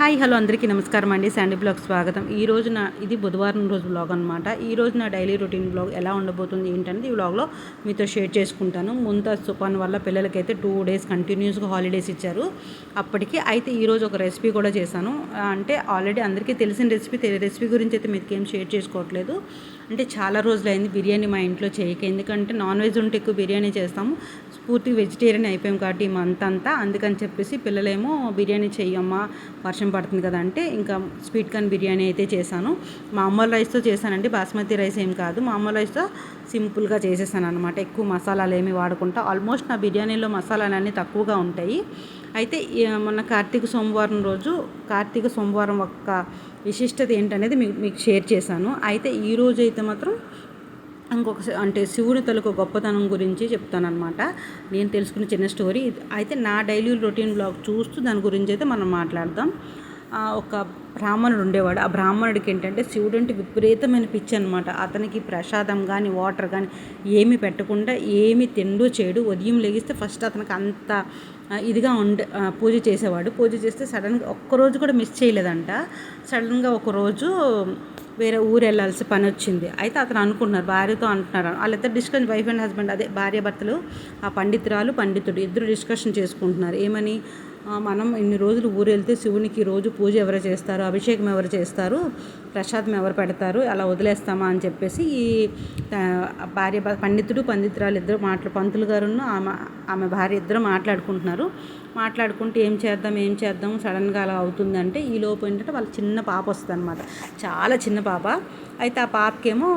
Hi hello అందరికీ నమస్కారం అండి. శాండీ బ్లాగ్ స్వాగతం. ఈ రోజు నా ఇది బుధవారం రోజు బ్లాగ్ అనమాట ఈ రోజు నా డైలీ రొటీన్ బ్లాగ్ ఎలా ఉండబోతుంది ఏంటనేది ఈ బ్లాగ్లో మీతో షేర్ చేసుకుంటాను. ముంత సుపాన్ వల్ల పిల్లలకైతే టూ డేస్ కంటిన్యూస్గా హాలిడేస్ ఇచ్చారు. అప్పటికి అయితే ఈరోజు ఒక రెసిపీ కూడా చేశాను. అంటే ఆల్రెడీ అందరికీ తెలిసిన రెసిపీ రెసిపీ గురించి అయితే మీకు ఏం షేర్ చేసుకోవట్లేదు. అంటే చాలా రోజులైంది బిర్యానీ మా ఇంట్లో చేయక. ఎందుకంటే నాన్ వెజ్ ఉంటే ఎక్కువ బిర్యానీ చేస్తాము. పూర్తి వెజిటేరియన్ అయిపోయాం కాబట్టి ఈ మంత్ అంతా. అందుకని చెప్పేసి పిల్లలేమో బిర్యానీ చెయ్యమ్మా వర్షం పడుతుంది కదా అంటే ఇంకా స్వీట్ కార్న్ బిర్యానీ అయితే చేశాను. మామూలు రైస్తో చేశానండి బాస్మతి రైస్ ఏం కాదు. మామూలు రైస్తో సింపుల్గా చేసేసాను అనమాట ఎక్కువ మసాలాలు ఏమి వాడకుండా. ఆల్మోస్ట్ నా బిర్యానీలో మసాలాలన్నీ తక్కువగా ఉంటాయి. అయితే మొన్న కార్తీక సోమవారం రోజు కార్తీక సోమవారం ఒక్క విశిష్టత ఏంటనేది మీకు మీకు షేర్ చేశాను. అయితే ఈ రోజు అయితే మాత్రం ఇంకొక అంటే శివుని తలకు గొప్పతనం గురించి చెప్తానమాట నేను తెలుసుకున్న చిన్న స్టోరీ. అయితే నా డైలీ రొటీన్ బ్లాగ్ చూస్తూ దాని గురించి అయితే మనం మాట్లాడదాం. ఒక బ్రాహ్మణుడు ఉండేవాడు. ఆ బ్రాహ్మణుడికి ఏంటంటే శివుడు అంటే విపరీతమైన పిచ్చి అనమాట అతనికి ప్రసాదం కానీ వాటర్ కానీ ఏమి పెట్టకుండా ఏమి తిండు చేయడు. ఉదయం లెగిస్తే ఫస్ట్ అతనికి అంత ఇదిగా ఉండే పూజ చేసేవాడు. పూజ చేస్తే సడన్గా ఒక్కరోజు కూడా మిస్ చేయలేదంట. సడన్గా ఒకరోజు వేరే ఊరు వెళ్ళాల్సి పని వచ్చింది. అయితే అతను అనుకుంటున్నారు భార్యతో అంటున్నారు. వాళ్ళిద్దరు డిస్కషన్ వైఫ్ అండ్ హస్బెండ్ అదే భార్య భర్తలు ఆ పండితురాలు పండితుడు ఇద్దరు డిస్కషన్ చేసుకుంటున్నారు. ఏమని? మనం ఇన్ని రోజులు ఊరు వెళ్తే శివునికి రోజు పూజ ఎవరు చేస్తారు అభిషేకం ఎవరు చేస్తారు ప్రసాదం ఎవరు పెడతారు అలా వదిలేస్తామా అని చెప్పేసి ఈ భార్య పండితుడు పండితురాలు ఇద్దరు మాట్లా పంతులు గారును ఆమె ఆమె భార్య ఇద్దరు మాట్లాడుకుంటున్నారు. మాట్లాడుకుంటే ఏం చేద్దాం ఏం చేద్దాం సడన్గా అలా అవుతుందంటే ఈ లోపు ఏంటంటే వాళ్ళ చిన్న పాప వస్తుంది అనమాట చాలా చిన్న పాప. అయితే ఆ పాపకేమో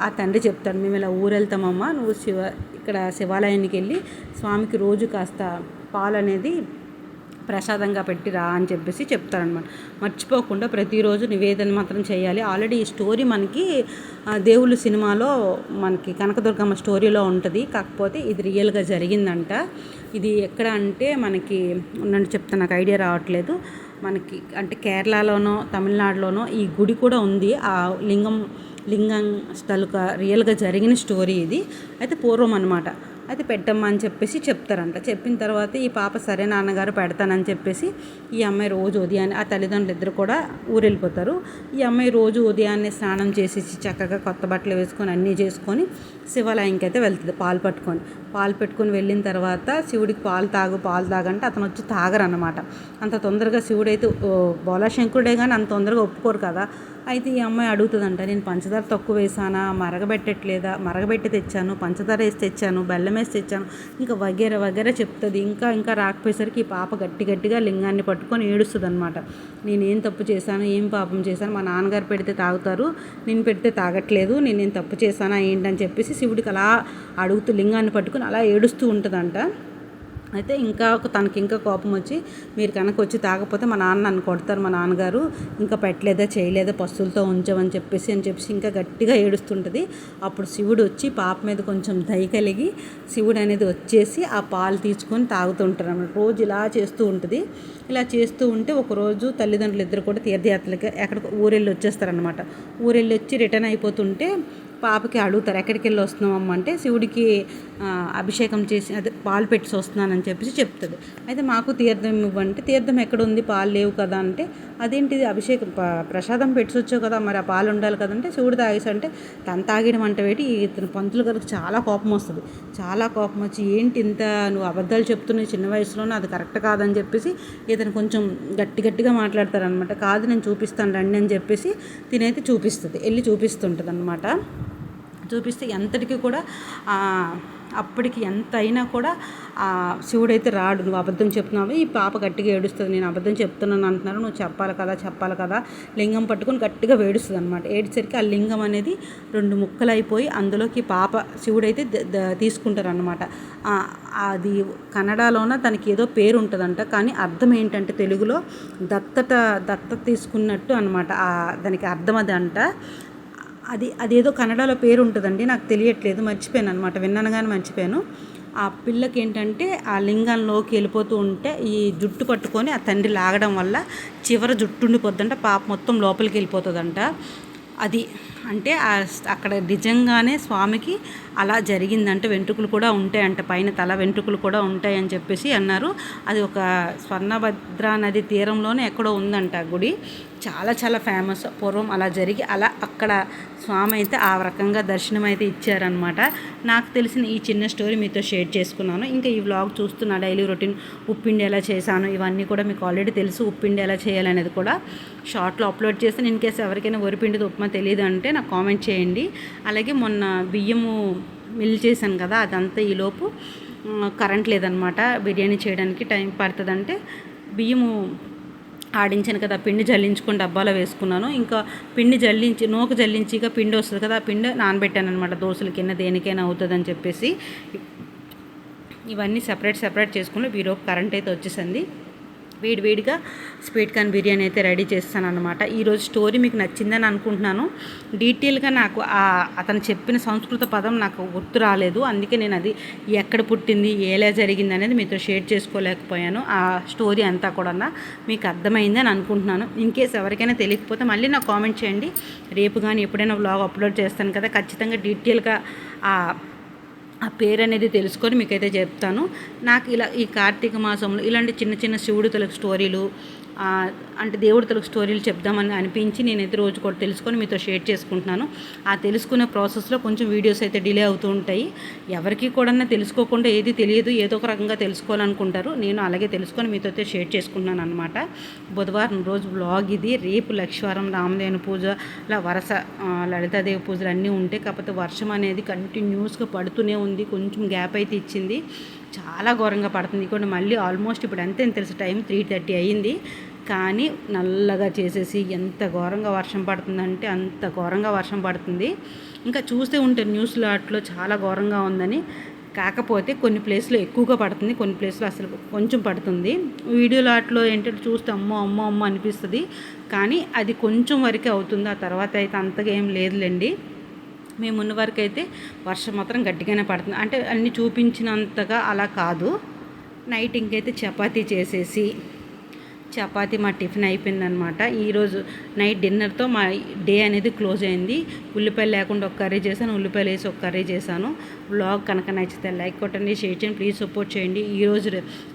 ఆ తండ్రి చెప్తాడు మేము ఇలా ఊరు వెళ్తామమ్మా నువ్వు శివ ఇక్కడ శివాలయానికి వెళ్ళి స్వామికి రోజు కాస్త పాలు అనేది ప్రసాదంగా పెట్టి రా అని చెప్పేసి చెప్తారనమాట మర్చిపోకుండా ప్రతిరోజు నివేదన మాత్రం చేయాలి. ఆల్రెడీ ఈ స్టోరీ మనకి దేవుళ్ళు సినిమాలో మనకి కనకదుర్గమ్మ స్టోరీలో ఉంటుంది. కాకపోతే ఇది రియల్గా జరిగిందంట. ఇది ఎక్కడ అంటే మనకి ఉన్నట్టు చెప్తే నాకు ఐడియా రావట్లేదు. మనకి అంటే కేరళలోనో తమిళనాడులోనో ఈ గుడి కూడా ఉంది. ఆ లింగం లింగం స్థలుక రియల్గా జరిగిన స్టోరీ ఇది. అయితే పూర్వం అనమాట అయితే పెట్టమ్మా అని చెప్పేసి చెప్తారంట. చెప్పిన తర్వాత ఈ పాప సరే నాన్నగారు పెడతానని చెప్పేసి ఈ అమ్మాయి రోజు ఉదయాన్నే ఆ తల్లిదండ్రులు ఇద్దరు కూడా ఊరెళ్ళిపోతారు. ఈ అమ్మాయి రోజు ఉదయాన్నే స్నానం చేసేసి చక్కగా కొత్త బట్టలు వేసుకొని అన్నీ చేసుకొని శివాలయంకి అయితే వెళ్తుంది పాలు పట్టుకొని. పాలు పెట్టుకొని వెళ్ళిన తర్వాత శివుడికి పాలు తాగు పాలు తాగంటే అతను వచ్చి తాగరన్నమాట. అంత తొందరగా శివుడైతే ఓ, కానీ అంత తొందరగా ఒప్పుకోరు కదా. అయితే ఈ అమ్మాయి అడుగుతుందంట నేను పంచదార తక్కువ వేసానా? మరగబెట్టట్లేదా? మరగబెట్టి తెచ్చాను పంచదార వేసి తెచ్చాను బెల్లం వేసి తెచ్చాను. ఇంకా వగేర వగేర చెప్తుంది. ఇంకా ఇంకా రాకపోయేసరికి ఈ పాప గట్టి గట్టిగా లింగాన్ని పట్టుకొని ఏడుస్తుంది అనమాట నేనేం తప్పు చేశాను? ఏం పాపం చేశాను? మా నాన్నగారు పెడితే తాగుతారు నేను పెడితే తాగట్లేదు నేనేం తప్పు చేశానా? ఏంటని చెప్పేసి శివుడికి అలా అడుగుతూ లింగాన్ని పట్టుకొని అలా ఏడుస్తూ ఉంటుందంట. అయితే ఇంకా తనకి ఇంకా కోపం వచ్చి మీరు కనుక వచ్చి తాగకపోతే మా నాన్న నన్ను కొడతారు మా నాన్నగారు. ఇంకా పెట్టలేదా చేయలేదా పస్తులతో ఉంచమని చెప్పేసి అని చెప్పేసి ఇంకా గట్టిగా ఏడుస్తుంటుంది. అప్పుడు శివుడు వచ్చి పాప మీద కొంచెం దయ కలిగి శివుడు అనేది వచ్చేసి ఆ పాలు తీసుకొని తాగుతుంటారు అన్నమాట. రోజు ఇలా చేస్తూ ఉంటుంది. ఇలా చేస్తూ ఉంటే ఒకరోజు తల్లిదండ్రులు ఇద్దరు కూడా తీర్థయాత్రలకి ఎక్కడికి ఊరెళ్ళి వచ్చేస్తారనమాట ఊరెళ్ళి వచ్చి రిటర్న్ అయిపోతుంటే పాపకి అడుగుతారు ఎక్కడికి వెళ్ళి వస్తున్నామమ్మ అంటే శివుడికి అభిషేకం చేసి అదే పాలు పెట్టి వస్తున్నానని చెప్పేసి చెప్తుంది. అయితే మాకు తీర్థం ఇవ్వంటే తీర్థం ఎక్కడ ఉంది పాలు లేవు కదా అంటే అదేంటిది? అభిషేకం ప్రసాదం పెట్టి వచ్చావు కదా మరి ఆ పాలు ఉండాలి కదంటే శివుడు తాగేసి అంటే తను తాగడం అంటే వేటి ఇతను పంతులు గారికి చాలా కోపం వస్తుంది. చాలా కోపం వచ్చి ఏంటి ఇంత నువ్వు అబద్ధాలు చెప్తున్నావు? చిన్న వయసులోనే అది కరెక్ట్ కాదని చెప్పేసి ఇతను కొంచెం గట్టి గట్టిగా మాట్లాడతారనమాట. కాదు నేను చూపిస్తాను రండి అని చెప్పేసి తినైతే చూపిస్తుంది వెళ్ళి చూపిస్తుంటుంది అనమాట చూపిస్తే ఎంతటికి కూడా అప్పటికి ఎంత అయినా కూడా శివుడైతే రాడు. నువ్వు అబద్ధం చెప్తున్నావు? ఈ పాప గట్టిగా ఏడుస్తుంది. నేను అబద్ధం చెప్తున్నాను అంటున్నారు. నువ్వు చెప్పాలి కదా చెప్పాలి కదా లింగం పట్టుకొని గట్టిగా వేడుస్తుంది అనమాట ఏడిసరికి ఆ లింగం అనేది రెండు ముక్కలు అయిపోయి అందులోకి పాప శివుడైతే తీసుకుంటారనమాట అది కన్నడలోన దానికి ఏదో పేరు ఉంటుందంట. కానీ అర్థం ఏంటంటే తెలుగులో దత్తత దత్తత తీసుకున్నట్టు అనమాట దానికి అర్థం అది అంట అది అదేదో కన్నడలో పేరు ఉంటుందండి నాకు తెలియట్లేదు మర్చిపోయాను అనమాట విన్నాను కానీ మర్చిపోయాను. ఆ పిల్లకి ఏంటంటే ఆ లింగంలోకి వెళ్ళిపోతూ ఉంటే ఈ జుట్టు పట్టుకొని ఆ తండ్రి లాగడం వల్ల చివర జుట్టు ఉండిపోద్దంట పాప మొత్తం లోపలికి వెళ్ళిపోతుందంట. అది అంటే అక్కడ నిజంగానే స్వామికి అలా జరిగిందంటే వెంట్రుకలు కూడా ఉంటాయంట పైన తల వెంట్రుకలు కూడా ఉంటాయని చెప్పేసి అన్నారు. అది ఒక స్వర్ణభద్ర నది తీరంలోనే ఎక్కడో ఉందంట గుడి. చాలా చాలా ఫేమస్ పూర్వం అలా జరిగి అలా అక్కడ స్వామి అయితే ఆ రకంగా దర్శనం అయితే ఇచ్చారనమాట నాకు తెలిసిన ఈ చిన్న స్టోరీ మీతో షేర్ చేసుకున్నాను. ఇంకా ఈ వ్లాగ్ చూస్తున్న డైలీ రొటీన్ ఉప్పిండి ఎలా చేశాను ఇవన్నీ కూడా మీకు ఆల్రెడీ తెలుసు. ఉప్పిండి ఎలా చేయాలనేది కూడా షార్ట్లో అప్లోడ్ చేస్తే ఇన్ కేసు ఎవరికైనా వరిపిండిది ఉప్మా తెలియదు అంటే నాకు కామెంట్ చేయండి. అలాగే మొన్న బియ్యము మిల్ చేశాను కదా అదంతా ఈలోపు కరెంట్ లేదనమాట బిర్యానీ చేయడానికి టైం పడుతుందంటే బియ్యము ఆడించాను కదా పిండి జల్లించుకొని డబ్బాలో వేసుకున్నాను. ఇంకా పిండి జల్లించి నూక జల్లించి ఇక పిండి వస్తుంది కదా ఆ పిండి నానబెట్టాను అనమాట దోశలకైనా కింద దేనికైనా అవుతుందని చెప్పేసి. ఇవన్నీ సపరేట్ సపరేట్ చేసుకుని వీరో కరెంట్ అయితే వచ్చేసింది. వేడివేడిగా స్వీట్ కార్న్ బిర్యానీ అయితే రెడీ చేస్తాను అనమాట ఈరోజు స్టోరీ మీకు నచ్చిందని అనుకుంటున్నాను. డీటెయిల్గా నాకు అతను చెప్పిన సంస్కృత పదం నాకు గుర్తు రాలేదు. అందుకే నేను అది ఎక్కడ పుట్టింది ఎలా జరిగింది అనేది మీతో షేర్ చేసుకోలేకపోయాను. ఆ స్టోరీ అంతా కూడా మీకు అర్థమైందని అనుకుంటున్నాను. ఇన్ కేస్ ఎవరికైనా తెలియకపోతే మళ్ళీ నాకు కామెంట్ చేయండి. రేపు కానీ ఎప్పుడైనా బ్లాగ్ అప్లోడ్ చేస్తాను కదా. ఖచ్చితంగా డీటెయిల్గా ఆ పేరు అనేది తెలుసుకొని మీకైతే చెప్తాను. నాకు ఇలా ఈ కార్తీక మాసంలో ఇలాంటి చిన్న చిన్న శివుడు తెలుగు స్టోరీలు అంటే దేవుడు తెలుగు స్టోరీలు చెప్దామని అనిపించి నేనైతే రోజు కూడా తెలుసుకొని మీతో షేర్ చేసుకుంటున్నాను. ఆ తెలుసుకునే ప్రాసెస్లో కొంచెం వీడియోస్ అయితే డిలే అవుతూ ఉంటాయి. ఎవరికి కూడా తెలుసుకోకుండా ఏది తెలియదు ఏదో ఒక రకంగా తెలుసుకోవాలనుకుంటారు. నేను అలాగే తెలుసుకొని మీతో అయితే షేర్ చేసుకుంటున్నాను అనమాట బుధవారం రోజు బ్లాగ్ ఇది. రేపు లక్ష్వారం రామదేవుని పూజ ఇలా వరస లలితాదేవి పూజలు అన్నీ ఉంటాయి. కాకపోతే వర్షం అనేది కంటిన్యూస్గా పడుతూనే ఉంది. కొంచెం గ్యాప్ అయితే ఇచ్చింది. చాలా ఘోరంగా పడుతుంది. కూడా మళ్ళీ ఆల్మోస్ట్ ఇప్పుడు అంతే తెలుసు. టైం త్రీ థర్టీ అయ్యింది కానీ నల్లగా చేసేసి ఎంత ఘోరంగా వర్షం పడుతుందంటే అంత ఘోరంగా వర్షం పడుతుంది. ఇంకా చూస్తే ఉంటే న్యూస్లో అట్లో చాలా ఘోరంగా ఉందని. కాకపోతే కొన్ని ప్లేస్లో ఎక్కువగా పడుతుంది. కొన్ని ప్లేస్లో అసలు కొంచెం పడుతుంది. వీడియోలో అట్లో ఏంటంటే చూస్తే అమ్మో అమ్మో అమ్మో అనిపిస్తుంది. కానీ అది కొంచెం వరకే అవుతుంది. ఆ తర్వాత అయితే అంతగా ఏం లేదులేండి. మేము ఉన్న వరకు అయితే వర్షం మాత్రం గట్టిగానే పడుతుంది. అంటే అన్నీ చూపించినంతగా అలా కాదు. నైట్ ఇంకైతే చపాతీ చేసేసి చపాతి మా టిఫిన్ అయిపోయిందనమాట ఈరోజు నైట్ డిన్నర్తో మా డే అనేది క్లోజ్ అయింది. ఉల్లిపాయలు లేకుండా ఒక కర్రీ చేశాను ఉల్లిపాయలు వేసి ఒక కర్రీ చేశాను. బ్లాగ్ కనుక నచ్చితే లైక్ కొట్టండి షేర్ చేయండి ప్లీజ్ సపోర్ట్ చేయండి. ఈరోజు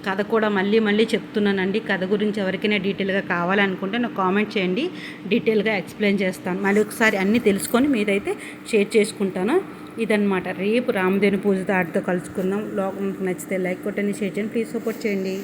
కథ కూడా మళ్ళీ మళ్ళీ చెప్తున్నానండి. కథ గురించి ఎవరికైనా డీటెయిల్గా కావాలనుకుంటే నాకు కామెంట్ చేయండి. డీటెయిల్గా ఎక్స్ప్లెయిన్ చేస్తాను. మళ్ళీ ఒకసారి అన్నీ తెలుసుకొని మీదైతే షేర్ చేసుకుంటాను. ఇదనమాట రేపు రామదేవుని పూజ ఆటితో కలుసుకుందాం. లోకం నచ్చితే లైక్ కొట్టండి షేర్ చేయండి ప్లీజ్ సపోర్ట్ చేయండి.